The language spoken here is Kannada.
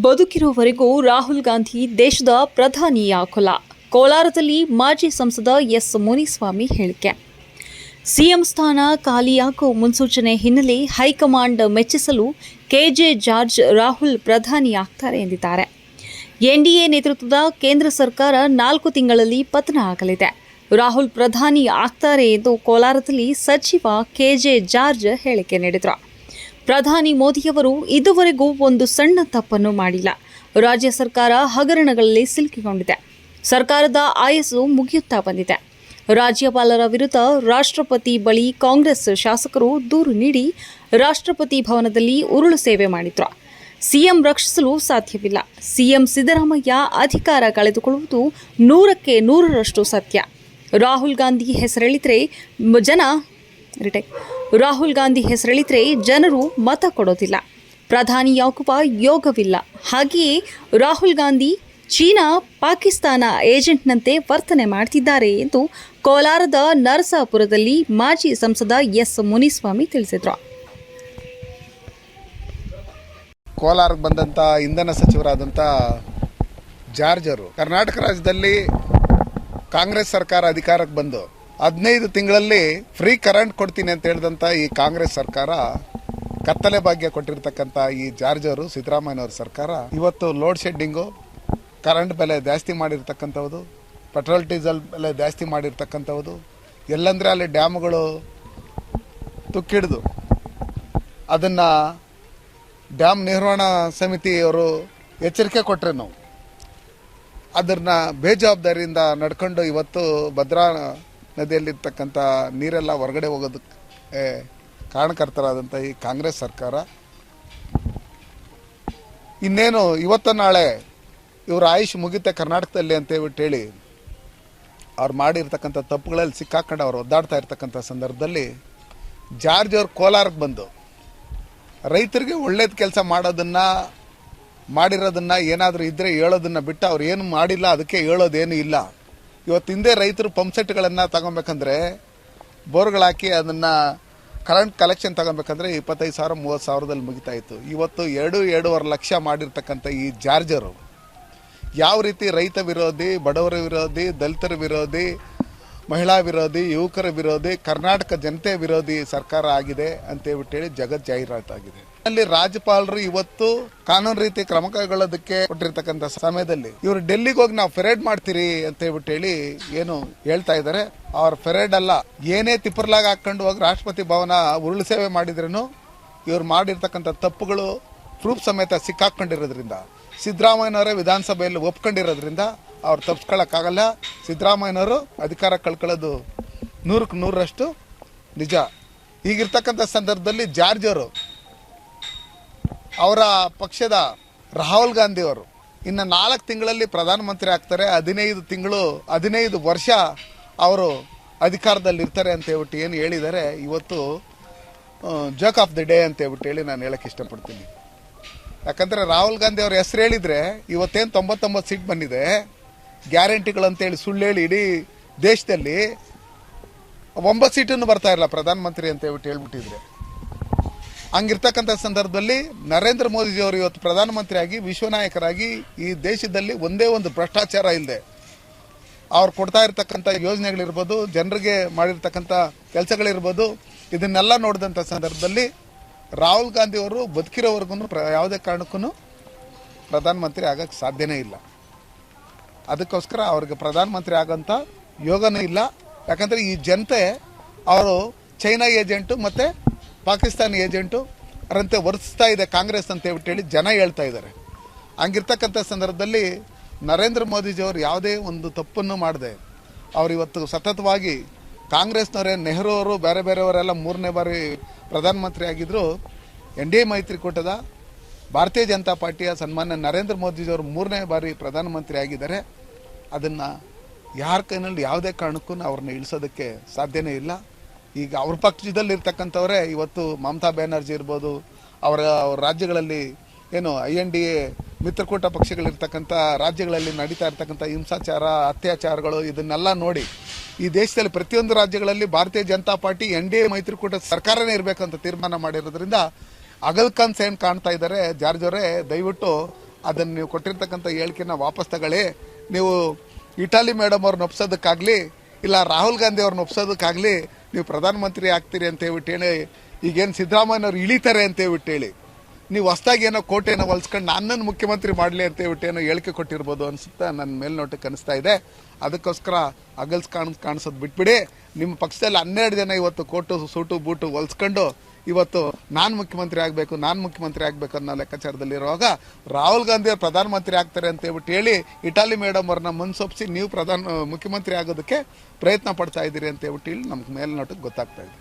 ಬದುಕಿರುವವರೆಗೂ ರಾಹುಲ್ ಗಾಂಧಿ ದೇಶದ ಪ್ರಧಾನಿಯಾಗಲ್ಲ ಕೋಲಾರದಲ್ಲಿ ಮಾಜಿ ಸಂಸದ ಎಸ್ ಮುನಿಸ್ವಾಮಿ ಹೇಳಿಕೆ. ಸಿಎಂ ಸ್ಥಾನ ಖಾಲಿಯಾಗುವ ಮುನ್ಸೂಚನೆ ಹಿನ್ನೆಲೆ ಹೈಕಮಾಂಡ್ ಮೆಚ್ಚಿಸಲು ಕೆಜೆ ಜಾರ್ಜ್ ರಾಹುಲ್ ಪ್ರಧಾನಿಯಾಗ್ತಾರೆ ಎಂದಿದ್ದಾರೆ. ಎನ್ಡಿಎ ನೇತೃತ್ವದ ಕೇಂದ್ರ ಸರ್ಕಾರ ನಾಲ್ಕು ತಿಂಗಳಲ್ಲಿ ಪತನ ಆಗಲಿದೆ. ರಾಹುಲ್ ಪ್ರಧಾನಿ ಆಗ್ತಾರೆ ಎಂದು ಕೋಲಾರದಲ್ಲಿ ಸಚಿವ ಕೆಜೆ ಜಾರ್ಜ್ ಹೇಳಿಕೆ ನೀಡಿದರು. ಪ್ರಧಾನಿ ಮೋದಿಯವರು ಇದುವರೆಗೂ ಒಂದು ಸಣ್ಣ ತಪ್ಪನ್ನು ಮಾಡಿಲ್ಲ. ರಾಜ್ಯ ಸರ್ಕಾರ ಹಗರಣಗಳಲ್ಲಿ ಸಿಲುಕಿಕೊಂಡಿದೆ. ಸರ್ಕಾರದ ಆಯಸ್ಸು ಮುಗಿಯುತ್ತಾ ಬಂದಿದೆ. ರಾಜ್ಯಪಾಲರ ವಿರುದ್ಧ ರಾಷ್ಟ್ರಪತಿ ಬಳಿ ಕಾಂಗ್ರೆಸ್ ಶಾಸಕರು ದೂರು ನೀಡಿ ರಾಷ್ಟ್ರಪತಿ ಭವನದಲ್ಲಿ ಉರುಳು ಸೇವೆ ಮಾಡಿದ್ರು. ಸಿಎಂ ರಕ್ಷಿಸಲು ಸಾಧ್ಯವಿಲ್ಲ. ಸಿಎಂ ಸಿದ್ದರಾಮಯ್ಯ ಅಧಿಕಾರ ಕಳೆದುಕೊಳ್ಳುವುದು ನೂರಕ್ಕೆ ನೂರರಷ್ಟು ಸತ್ಯ. ರಾಹುಲ್ ಗಾಂಧಿ ಹೆಸರೆಳಿದರೆ ಜನ ರಿಟೇಕ್ ರಾಹುಲ್ ಗಾಂಧಿ ಹೆಸರೆಳಿದ್ರೆ ಜನರು ಮತ ಕೊಡೋದಿಲ್ಲ. ಪ್ರಧಾನಿ ಯಾಕುಬ ಯೋಗವಿಲ್ಲ. ಹಾಗೆಯೇ ರಾಹುಲ್ ಗಾಂಧಿ ಚೀನಾ ಪಾಕಿಸ್ತಾನ ಏಜೆಂಟ್ನಂತೆ ವರ್ತನೆ ಮಾಡ್ತಿದ್ದಾರೆ ಎಂದು ಕೋಲಾರದ ನರಸಾಪುರದಲ್ಲಿ ಮಾಜಿ ಸಂಸದ ಎಸ್ ಮುನಿಸ್ವಾಮಿ ತಿಳಿಸಿದರು. ಕೋಲಾರಕ್ಕೆ ಬಂದಂಥ ಇಂಧನ ಸಚಿವರಾದಂಥ ಜಾರ್ಜರು ಕರ್ನಾಟಕ ರಾಜ್ಯದಲ್ಲಿ ಕಾಂಗ್ರೆಸ್ ಸರ್ಕಾರ ಅಧಿಕಾರಕ್ಕೆ ಬಂದು ಹದಿನೈದು ತಿಂಗಳಲ್ಲಿ ಫ್ರೀ ಕರೆಂಟ್ ಕೊಡ್ತೀನಿ ಅಂತ ಹೇಳಿದಂಥ ಈ ಕಾಂಗ್ರೆಸ್ ಸರ್ಕಾರ ಕತ್ತಲೆ ಭಾಗ್ಯ ಕೊಟ್ಟಿರ್ತಕ್ಕಂಥ ಈ ಜಾರ್ಜ್ ಜಾರ್ಜರು, ಸಿದ್ದರಾಮಯ್ಯನವ್ರ ಸರ್ಕಾರ ಇವತ್ತು ಲೋಡ್ ಶೆಡ್ಡಿಂಗು ಕರೆಂಟ್ ಬೆಲೆ ಜಾಸ್ತಿ ಮಾಡಿರ್ತಕ್ಕಂಥವ್ದು ಪೆಟ್ರೋಲ್ ಡೀಸೆಲ್ ಬೆಲೆ ಜಾಸ್ತಿ ಮಾಡಿರ್ತಕ್ಕಂಥವ್ದು, ಎಲ್ಲಂದರೆ ಅಲ್ಲಿ ಡ್ಯಾಮ್ಗಳು ತುಕ್ಕಿಡ್ದು. ಅದನ್ನು ಡ್ಯಾಮ್ ನಿರ್ವಹಣಾ ಸಮಿತಿಯವರು ಎಚ್ಚರಿಕೆ ಕೊಟ್ಟರೆ ನಾವು. ಅದನ್ನು ಬೇಜವಾಬ್ದಾರಿಯಿಂದ ನಡ್ಕೊಂಡು ಇವತ್ತು ಭದ್ರಾ ನದಿಯಲ್ಲಿರ್ತಕ್ಕಂಥ ನೀರೆಲ್ಲ ಹೊರಗಡೆ ಹೋಗೋದಕ್ಕೆ ಕಾರಣಕರ್ತರಾದಂಥ ಈ ಕಾಂಗ್ರೆಸ್ ಸರ್ಕಾರ. ಇನ್ನೇನು, ಇವತ್ತ ನಾಳೆ ಇವರ ಆಯುಷ್ ಮುಗಿತೆ ಕರ್ನಾಟಕದಲ್ಲಿ ಅಂತ ಹೇಳ್ಬಿಟ್ಟು ಹೇಳಿ, ಅವ್ರು ಮಾಡಿರ್ತಕ್ಕಂಥ ತಪ್ಪುಗಳಲ್ಲಿ ಸಿಕ್ಕಾಕೊಂಡು ಅವ್ರು ಒದ್ದಾಡ್ತಾ ಇರ್ತಕ್ಕಂಥ ಸಂದರ್ಭದಲ್ಲಿ ಜಾರ್ಜ್ ಅವ್ರು ಕೋಲಾರಕ್ಕೆ ಬಂದು, ರೈತರಿಗೆ ಒಳ್ಳೇದು ಕೆಲಸ ಮಾಡೋದನ್ನು, ಮಾಡಿರೋದನ್ನು ಏನಾದರೂ ಇದ್ದರೆ ಹೇಳೋದನ್ನು ಬಿಟ್ಟು ಅವ್ರು ಏನು ಮಾಡಿಲ್ಲ, ಅದಕ್ಕೆ ಹೇಳೋದೇನು ಇಲ್ಲ. ಇವತ್ತು ಹಿಂದೆ ರೈತರು ಪಂಪ್ಸೆಟ್ಗಳನ್ನು ತಗೊಬೇಕಂದ್ರೆ ಬೋರ್ಗಳಾಕಿ ಅದನ್ನು ಕರೆಂಟ್ ಕಲೆಕ್ಷನ್ ತಗೊಬೇಕಂದ್ರೆ ಇಪ್ಪತ್ತೈದು ಸಾವಿರ, ಮೂವತ್ತು ಸಾವಿರದಲ್ಲಿ ಮುಗಿತಾ ಇತ್ತು. ಇವತ್ತು ಎರಡು, ಎರಡೂವರೆ ಲಕ್ಷ ಮಾಡಿರ್ತಕ್ಕಂಥ ಈ ಜಾರ್ಜರು ಯಾವ ರೀತಿ ರೈತ ವಿರೋಧಿ, ಬಡವರ ವಿರೋಧಿ, ದಲಿತರ ವಿರೋಧಿ, ಮಹಿಳಾ ವಿರೋಧಿ, ಯುವಕರ ವಿರೋಧಿ, ಕರ್ನಾಟಕ ಜನತೆ ವಿರೋಧಿ ಸರ್ಕಾರ ಆಗಿದೆ ಅಂತೇಳ್ಬಿಟ್ಟು ಹೇಳಿ ಜಗತ್ ಜಾಹೀರಾತಾಗಿದೆ. ಅಲ್ಲಿ ರಾಜ್ಯಪಾಲರು ಇವತ್ತು ಕಾನೂನು ರೀತಿ ಕ್ರಮ ಕೈಗೊಳ್ಳೋದಕ್ಕೆ ಕೊಟ್ಟಿರ್ತಕ್ಕಂಥ ಸಮಯದಲ್ಲಿ ಇವರು ಡೆಲ್ಲಿಗೆ ಹೋಗಿ ನಾವು ಫೆರೇಡ್ ಮಾಡ್ತೀರಿ ಅಂತ ಹೇಳ್ಬಿಟ್ಟು ಹೇಳಿ ಏನು ಹೇಳ್ತಾ ಇದ್ದಾರೆ. ಅವ್ರ ಫೆರೇಡ್ ಅಲ್ಲ, ಏನೇ ತಿಪ್ಪರ್ಲಾಗ ಹಾಕೊಂಡು ಹೋಗಿ ರಾಷ್ಟ್ರಪತಿ ಭವನ ಉರುಳು ಸೇವೆ ಮಾಡಿದ್ರೂ ಇವ್ರು ಮಾಡಿರ್ತಕ್ಕಂಥ ತಪ್ಪುಗಳು ಪ್ರೂಫ್ ಸಮೇತ ಸಿಕ್ಕಾಕೊಂಡಿರೋದ್ರಿಂದ, ಸಿದ್ದರಾಮಯ್ಯನವರೇ ವಿಧಾನಸಭೆಯಲ್ಲಿ ಒಪ್ಕೊಂಡಿರೋದ್ರಿಂದ ಅವ್ರು ತಪ್ಪಿಸ್ಕೊಳ್ಳೋಕ್ಕಾಗಲ್ಲ ಸಿದ್ದರಾಮಯ್ಯನವರು ಅಧಿಕಾರ ಕಳ್ಕೊಳ್ಳೋದು ನೂರಕ್ಕೆ ನೂರರಷ್ಟು ನಿಜ. ಈಗಿರ್ತಕ್ಕಂಥ ಸಂದರ್ಭದಲ್ಲಿ ಜಾರ್ಜ್ ಅವರು ಅವರ ಪಕ್ಷದ ರಾಹುಲ್ ಗಾಂಧಿ ಅವರು ಇನ್ನು ನಾಲ್ಕು ತಿಂಗಳಲ್ಲಿ ಪ್ರಧಾನಮಂತ್ರಿ ಆಗ್ತಾರೆ. ಹದಿನೈದು ತಿಂಗಳು, ಹದಿನೈದು ವರ್ಷ ಅವರು ಅಧಿಕಾರದಲ್ಲಿ ಇರ್ತಾರೆ ಅಂತ ಹೇಳ್ಬಿಟ್ಟು ಏನು ಹೇಳಿದ್ದಾರೆ. ಇವತ್ತು ಜೋಕ್ ಆಫ್ ದಿ ಡೇ ಅಂತ ಹೇಳ್ಬಿಟ್ಟು ಹೇಳಿ ನಾನು ಹೇಳಕ್ಕೆ ಇಷ್ಟಪಡ್ತೀನಿ. ಯಾಕಂದರೆ ರಾಹುಲ್ ಗಾಂಧಿ ಅವ್ರ ಹೆಸರು ಹೇಳಿದರೆ ಇವತ್ತೇನು ತೊಂಬತ್ತೊಂಬತ್ತು ಸೀಟ್ ಬಂದಿದೆ. ಗ್ಯಾರಂಟಿಗಳಂತೇಳಿ ಸುಳ್ಳು ಹೇಳಿ ಇಡೀ ದೇಶದಲ್ಲಿ ಒಂಬತ್ತು ಸೀಟನ್ನು ಬರ್ತಾ ಇಲ್ಲ ಪ್ರಧಾನಮಂತ್ರಿ ಅಂತ ಹೇಳ್ಬಿಟ್ಟು ಹೇಳ್ಬಿಟ್ಟಿದ್ರೆ. ಹಂಗಿರ್ತಕ್ಕಂಥ ಸಂದರ್ಭದಲ್ಲಿ ನರೇಂದ್ರ ಮೋದಿಜಿಯವರು ಇವತ್ತು ಪ್ರಧಾನಮಂತ್ರಿಯಾಗಿ, ವಿಶ್ವನಾಯಕರಾಗಿ ಈ ದೇಶದಲ್ಲಿ ಒಂದೇ ಒಂದು ಭ್ರಷ್ಟಾಚಾರ ಇಲ್ಲದೆ ಅವ್ರು ಕೊಡ್ತಾ ಇರ್ತಕ್ಕಂಥ ಯೋಜನೆಗಳಿರ್ಬೋದು, ಜನರಿಗೆ ಮಾಡಿರ್ತಕ್ಕಂಥ ಕೆಲಸಗಳಿರ್ಬೋದು, ಇದನ್ನೆಲ್ಲ ನೋಡಿದಂಥ ಸಂದರ್ಭದಲ್ಲಿ ರಾಹುಲ್ ಗಾಂಧಿಯವರು ಬದುಕಿರೋವರೆಗೂ ಪ್ರ, ಯಾವುದೇ ಕಾರಣಕ್ಕೂ ಪ್ರಧಾನಮಂತ್ರಿ ಆಗಕ್ಕೆ ಸಾಧ್ಯನೇ ಇಲ್ಲ. ಅದಕ್ಕೋಸ್ಕರ ಅವ್ರಿಗೆ ಪ್ರಧಾನಮಂತ್ರಿ ಆಗೋಂಥ ಯೋಗನೂ ಇಲ್ಲ. ಯಾಕಂದರೆ ಈ ಜನತೆ, ಅವರು ಚೈನಾ ಏಜೆಂಟು ಮತ್ತು ಪಾಕಿಸ್ತಾನಿ ಏಜೆಂಟು ಅದರಂತೆ ವರ್ತಿಸ್ತಾ ಇದೆ ಕಾಂಗ್ರೆಸ್ ಅಂತ ಹೇಳಿ ಜನ ಹೇಳ್ತಾ ಇದ್ದಾರೆ. ಹಂಗಿರ್ತಕ್ಕಂಥ ಸಂದರ್ಭದಲ್ಲಿ ನರೇಂದ್ರ ಮೋದಿಜಿಯವರು ಯಾವುದೇ ಒಂದು ತಪ್ಪನ್ನು ಮಾಡದೆ, ಅವರು ಇವತ್ತು ಸತತವಾಗಿ ಕಾಂಗ್ರೆಸ್ನವರೇ, ನೆಹರು ಅವರು, ಬೇರೆ ಬೇರೆಯವರೆಲ್ಲ ಮೂರನೇ ಬಾರಿ ಪ್ರಧಾನಮಂತ್ರಿ ಆಗಿದ್ದರು ಎನ್ ಡಿ ಎ ಮೈತ್ರಿಕೂಟದ ಭಾರತೀಯ ಜನತಾ ಪಾರ್ಟಿಯ ಸನ್ಮಾನ್ಯ ನರೇಂದ್ರ ಮೋದಿಜಿಯವರು ಮೂರನೇ ಬಾರಿ ಪ್ರಧಾನಮಂತ್ರಿ ಆಗಿದ್ದಾರೆ. ಅದನ್ನು ಯಾರ ಕೈನಲ್ಲಿ ಯಾವುದೇ ಕಾರಣಕ್ಕೂ ಅವ್ರನ್ನ ಇಳಿಸೋದಕ್ಕೆ ಸಾಧ್ಯವೇ ಇಲ್ಲ. ಈಗ ಅವ್ರ ಪಕ್ಷದಲ್ಲಿ ಇರ್ತಕ್ಕಂಥವರೇ ಇವತ್ತು ಮಮತಾ ಬ್ಯಾನರ್ಜಿ ಇರ್ಬೋದು, ಅವರ ರಾಜ್ಯಗಳಲ್ಲಿ ಏನು ಐ ಎನ್ ಡಿ ಎ ಮಿತ್ರಕೂಟ ಪಕ್ಷಗಳಿರ್ತಕ್ಕಂಥ ರಾಜ್ಯಗಳಲ್ಲಿ ನಡೀತಾ ಇರ್ತಕ್ಕಂಥ ಹಿಂಸಾಚಾರ, ಅತ್ಯಾಚಾರಗಳು ಇದನ್ನೆಲ್ಲ ನೋಡಿ ಈ ದೇಶದಲ್ಲಿ ಪ್ರತಿಯೊಂದು ರಾಜ್ಯಗಳಲ್ಲಿ Bharatiya Janata party N D A ಮೈತ್ರಿಕೂಟ ಸರ್ಕಾರನೇ ಇರಬೇಕಂತ ತೀರ್ಮಾನ ಮಾಡಿರೋದ್ರಿಂದ ಅಗಲ್ ಕನ್ಸ್ ಏನು ಕಾಣ್ತಾ ಇದ್ದಾರೆ. ಜಾರ್ಜ್ ಅವರೇ, ದಯವಿಟ್ಟು ಅದನ್ನು ನೀವು ಕೊಟ್ಟಿರ್ತಕ್ಕಂಥ ಹೇಳಿಕೆನ ವಾಪಸ್ ತಗೊಳ್ಳಿ. ನೀವು ಇಟಾಲಿ ಮೇಡಮ್ ಅವ್ರನ್ನ ಒಪ್ಸೋದಕ್ಕಾಗಲಿ, ಇಲ್ಲ ರಾಹುಲ್ ಗಾಂಧಿ ಅವ್ರನ್ನ ಒಪ್ಸೋದಕ್ಕಾಗಲಿ ನೀವು ಪ್ರಧಾನಮಂತ್ರಿ ಆಗ್ತೀರಿ ಅಂತ ಹೇಳ್ಬಿಟ್ಟು ಹೇಳಿ ಈಗೇನು ಸಿದ್ದರಾಮಯ್ಯವ್ರು ಇಳಿತಾರೆ ಅಂತ ಹೇಳ್ಬಿಟ್ಟು ಹೇಳಿ. ನೀವು ಹೊಸ್ದಾಗಿ ಏನೋ ಕೋಟೆಯನ್ನು ಹೊಲ್ಸ್ಕೊಂಡು ನನ್ನನ್ನು ಮುಖ್ಯಮಂತ್ರಿ ಮಾಡಲಿ ಅಂತ ಹೇಳ್ಬಿಟ್ಟು ಏನೋ ಹೇಳಿಕೆ ಕೊಟ್ಟಿರ್ಬೋದು ಅನ್ಸುತ್ತಾ? ನನ್ನ ಮೇಲ್ನೋಟಕ್ಕೆ ಅನಿಸ್ತಾ ಇದೆ. ಅದಕ್ಕೋಸ್ಕರ ಅಗಲ್ಸ್ ಕಾಣ್, ಕಾಣಿಸೋದು ಬಿಟ್ಬಿಡಿ. ನಿಮ್ಮ ಪಕ್ಷದಲ್ಲಿ ಹನ್ನೆರಡು ಜನ ಇವತ್ತು ಕೋಟು, ಸೂಟು, ಬೂಟು ಹೊಲ್ಸ್ಕೊಂಡು ಇವತ್ತು ನಾನು ಮುಖ್ಯಮಂತ್ರಿ ಆಗಬೇಕು, ನಾನು ಮುಖ್ಯಮಂತ್ರಿ ಆಗಬೇಕು ಅನ್ನೋ ಲೆಕ್ಕಾಚಾರದಲ್ಲಿರುವಾಗ ರಾಹುಲ್ ಗಾಂಧಿ ಅವರು ಪ್ರಧಾನಮಂತ್ರಿ ಆಗ್ತಾರೆ ಅಂತ ಹೇಳ್ಬಿಟ್ಟು ಹೇಳಿ, ಇಟಾಲಿ ಮೇಡಮ್ ಅವ್ರನ್ನ ಮನ್ಸೊಪ್ಸಿ ನೀವು ಪ್ರಧಾನ, ಮುಖ್ಯಮಂತ್ರಿ ಆಗೋದಕ್ಕೆ ಪ್ರಯತ್ನ ಪಡ್ತಾ ಇದ್ದೀರಿ ಅಂತ ಹೇಳ್ಬಿಟ್ಟು ಹೇಳಿ ನಮ್ಗೆ ಮೇಲ್ನೋಟಕ್ಕೆ ಗೊತ್ತಾಗ್ತಾ ಇದೆ.